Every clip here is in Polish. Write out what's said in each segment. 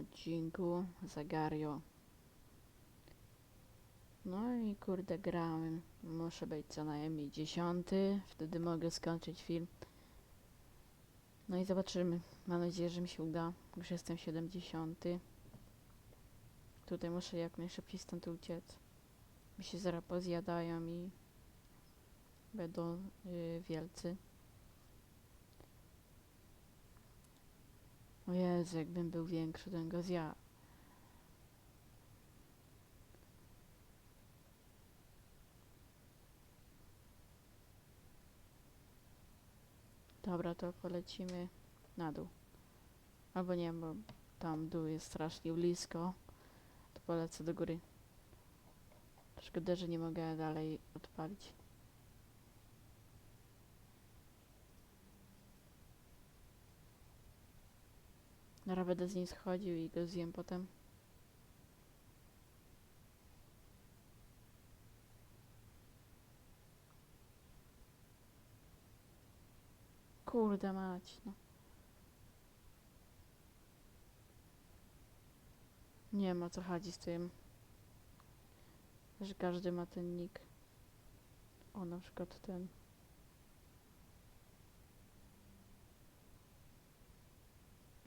odcinku Zagario. No i kurde grałem. Muszę być co najmniej dziesiąty, wtedy mogę skończyć film. No i zobaczymy. Mam nadzieję, że mi się uda. Już jestem 70. Tutaj muszę jak najszybciej stąd uciec. Mi się zaraz pozjadają i będą y, wielcy. O Jezu, jakbym był większy, bym go zjadł. Dobra, to polecimy na dół. Albo nie, bo tam dół jest strasznie blisko. To polecę do góry. Szkoda, że nie mogę dalej odpalić. Dobra, będę z nim schodził i go zjem potem. Kurde mać, no. Nie o co chodzi z tym. Że każdy ma ten nick. O, na przykład ten.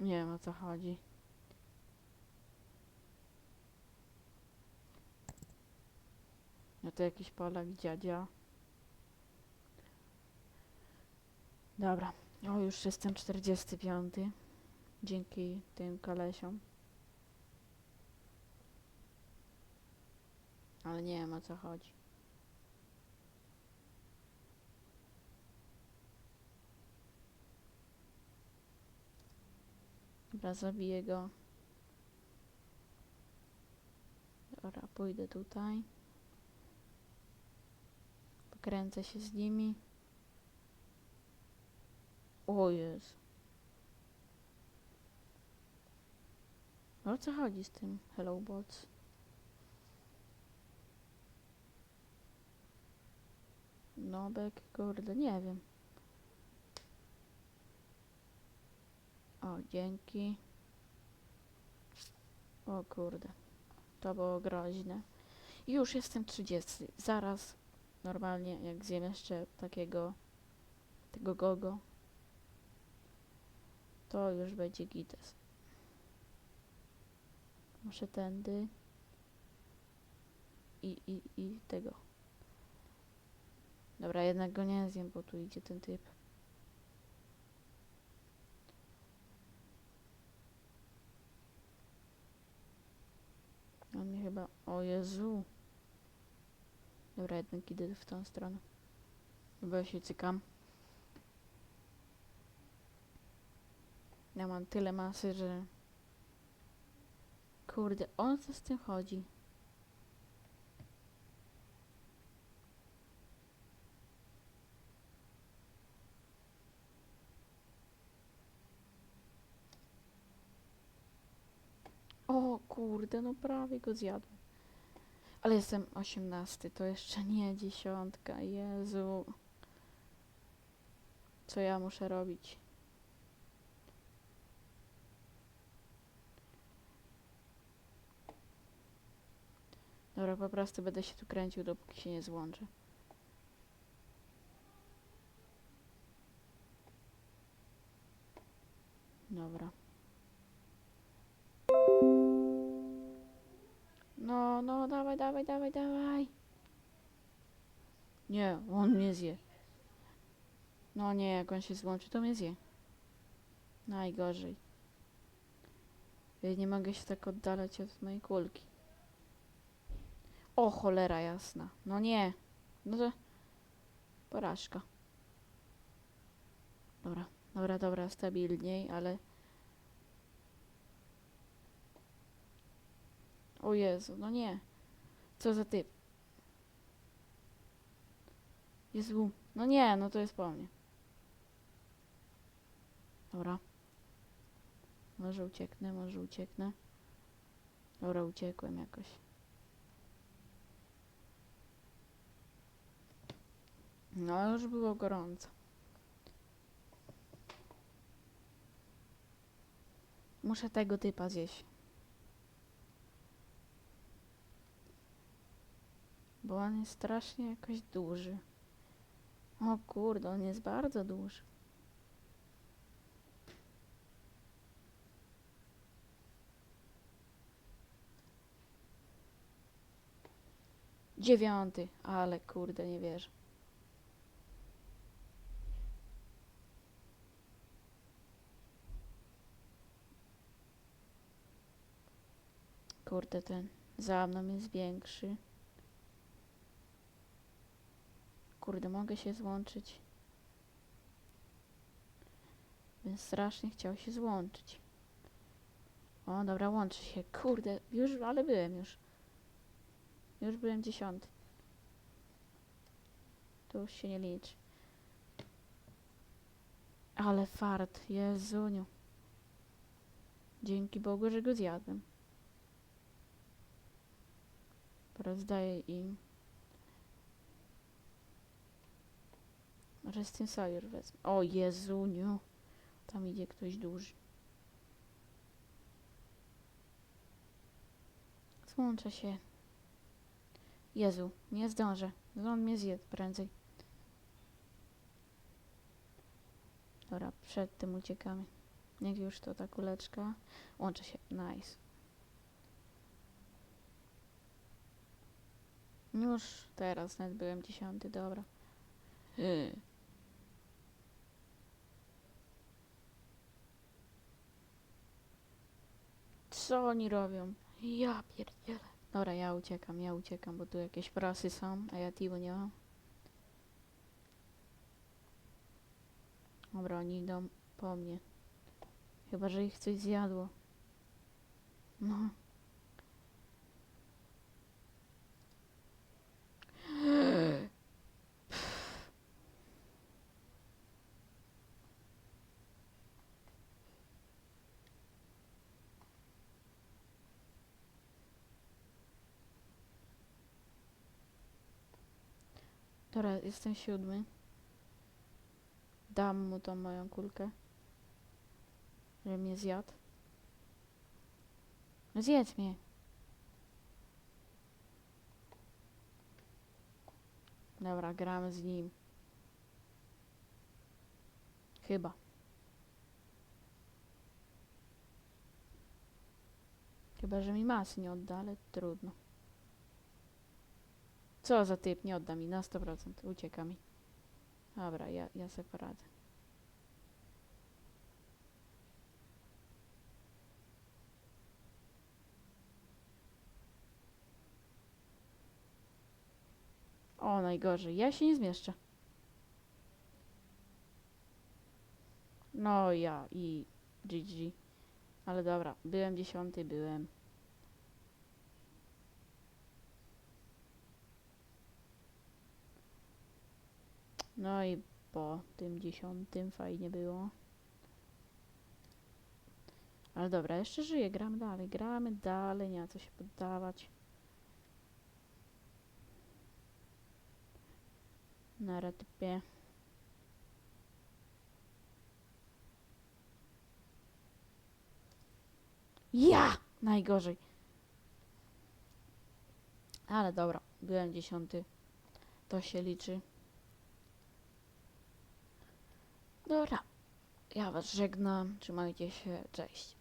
Nie wiem o co chodzi. No to jakiś Polak, dziadzia. Dobra. O, już jestem 45. Dzięki tym kolesiom. Ale nie wiem o co chodzi. Dobra, zabiję go. Dobra, pójdę tutaj. Pokręcę się z nimi. O Jezu. O co chodzi z tym Hello Bots? Nobek, kurde, nie wiem. Dzięki. O kurde. To było groźne. Już jestem 30. Zaraz, normalnie, jak zjem jeszcze takiego, tego gogo, to już będzie gites. Muszę tędy i, i, i tego. Dobra, jednak go nie zjem, bo tu idzie ten typ. On mnie chyba... O Jezu. Dobra, jednak idę w tą stronę. Bo ja się cykam. Ja mam tyle masy, że... Kurde, o co z tym chodzi? O kurde, no prawie go zjadłem. Ale jestem osiemnasty, to jeszcze nie dziesiątka. Jezu. Co ja muszę robić? Dobra, po prostu będę się tu kręcił, dopóki się nie złączę. Dobra. Dawaj, dawaj, dawaj, dawaj. Nie, on mnie zje. No nie, jak on się złączy, to mnie zje. Najgorzej. Ja nie mogę się tak oddalać od mojej kulki. O, cholera jasna. No nie. No to... Porażka. Dobra, dobra, dobra, stabilniej, ale... O Jezu, no nie. Co za typ? Jezu, no nie, no to jest po mnie. Dobra. Może ucieknę, może ucieknę. Dobra, uciekłem jakoś. No, już było gorąco. Muszę tego typa zjeść. Bo on jest strasznie jakoś duży. O kurde, on jest bardzo duży. Dziewiąty, ale kurde, nie wierzę. Kurde, ten za mną jest większy. Kurde, mogę się złączyć. Bym strasznie chciał się złączyć. O, dobra, łączy się. Kurde, już, ale byłem już. Już byłem dziesiąty. To już się nie liczy. Ale fart, Jezuniu. Dzięki Bogu, że go zjadłem. Teraz daję im. Może z tym Sawyer wezmę. O Jezuniu. Tam idzie ktoś duży. Złączę się. Jezu, nie zdążę. On mnie zjadł prędzej. Dobra, przed tym uciekamy. Niech już to ta kuleczka. Łączę się. Nice. Już teraz nawet byłem dziesiąty, dobra. Yy. Co oni robią? Ja pierdzielę. Dobra, ja uciekam, ja uciekam, bo tu jakieś prasy są, a ja tiwu nie mam. Dobra, oni idą po mnie. Chyba, że ich coś zjadło. No. Dobra, jestem siódmy. Dam mu tą moją kulkę. Że mnie zjadł. No zjedz mnie. Dobra, gramy z nim. Chyba. Chyba, że mi masy nie odda, ale trudno. Co za typ, nie odda mi na 100%, ucieka mi. Dobra, ja, ja sobie poradzę. O, najgorzej, ja się nie zmieszczę. No ja i GG. Ale dobra, byłem dziesiąty, byłem. No i po tym dziesiątym fajnie było. Ale dobra, jeszcze żyję, gramy dalej, gramy dalej, nie ma co się poddawać. Na typie. Ja! Najgorzej. Ale dobra, byłem dziesiąty. To się liczy. Dobra. Ja was żegnam. Trzymajcie się. Cześć.